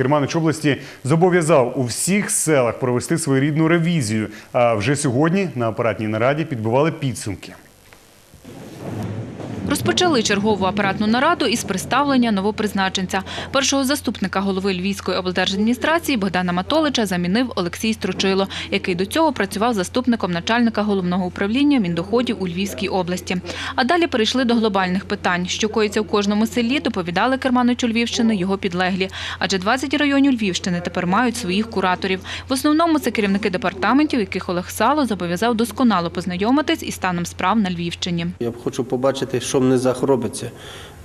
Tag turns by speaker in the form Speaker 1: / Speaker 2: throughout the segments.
Speaker 1: Керманич області зобов'язав у всіх селах провести своєрідну ревізію. А вже сьогодні на апаратній нараді підбивали підсумки.
Speaker 2: Розпочали чергову апаратну нараду із представлення новопризначенця. Першого заступника голови Львівської облдержадміністрації Богдана Матолича замінив Олексій Строчило, який до цього працював заступником начальника головного управління Міндоходів у Львівській області. А далі перейшли до глобальних питань, що коїться в кожному селі, доповідали керманичу Львівщини його підлеглі. Адже 20 районів Львівщини тепер мають своїх кураторів. В основному це керівники департаментів, яких Олег Сало зобов'язав досконало познайомитись із станом справ на Львівщині.
Speaker 3: Я хочу побачити, що в не робиться.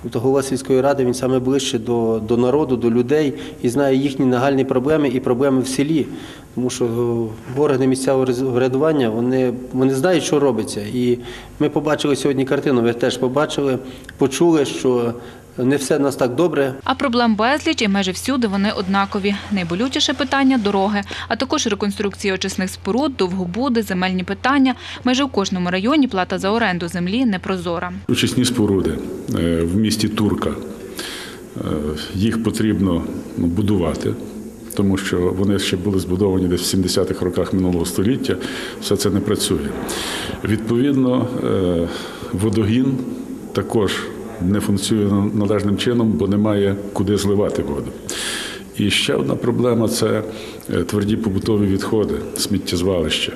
Speaker 3: Тобто голова сільської ради він саме ближче до, до народу, до людей і знає їхні нагальні проблеми і проблеми в селі. Тому що е, органи місцевого врядування вони, вони знають, що робиться. І ми побачили сьогодні картину, ви теж побачили, почули, що не все в нас так добре.
Speaker 2: А проблем безліч і майже всюди вони однакові. Найболючіше питання – дороги, а також реконструкція очисних споруд, довгобуди, земельні питання. Майже у кожному районі плата за оренду землі непрозора.
Speaker 4: Очисні споруди е, в місті Турка. Е, Їх потрібно ну, будувати, тому що вони ще були збудовані десь в 70-х роках минулого століття. Все це не працює. Відповідно, е, водогін також не функціонує належним чином, бо немає куди зливати воду. І ще одна проблема це е, тверді побутові відходи, сміттєзвалища.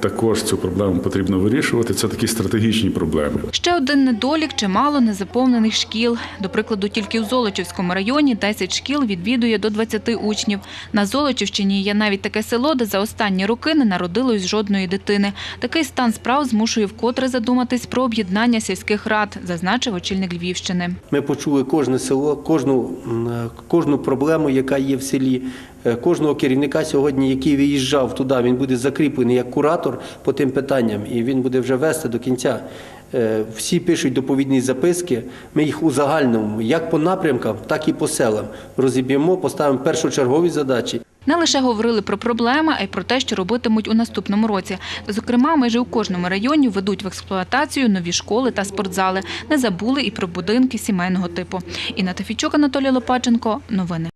Speaker 4: Також цю проблему потрібно вирішувати. Це такі стратегічні проблеми.
Speaker 2: Ще один недолік – чимало незаповнених шкіл. До прикладу, тільки у Золочівському районі 10 шкіл відвідує до 20 учнів. На Золочівщині є навіть таке село, де за останні роки не народилось жодної дитини. Такий стан справ змушує вкотре задуматись про об'єднання сільських рад, зазначив очільник Львівщини.
Speaker 3: Ми почули кожне село, кожну, кожну проблему, яка є в селі. Е, Кожного керівника сьогодні, який виїжджав туди, він буде закріплений як куратор по тим питанням, і він буде вже вести до кінця. Е, Всі пишуть доповідні записки. Ми їх у як по напрямкам, так і по селам розіб'ємо, поставимо першочергові задачі.
Speaker 2: Не лише говорили про проблеми, а й про те, що робитимуть у наступному році. Зокрема, майже у кожному районі ведуть в експлуатацію нові школи та спортзали. Не забули і про будинки сімейного типу. Інна Тафійчук, Анатолій Лопаченко. Новини.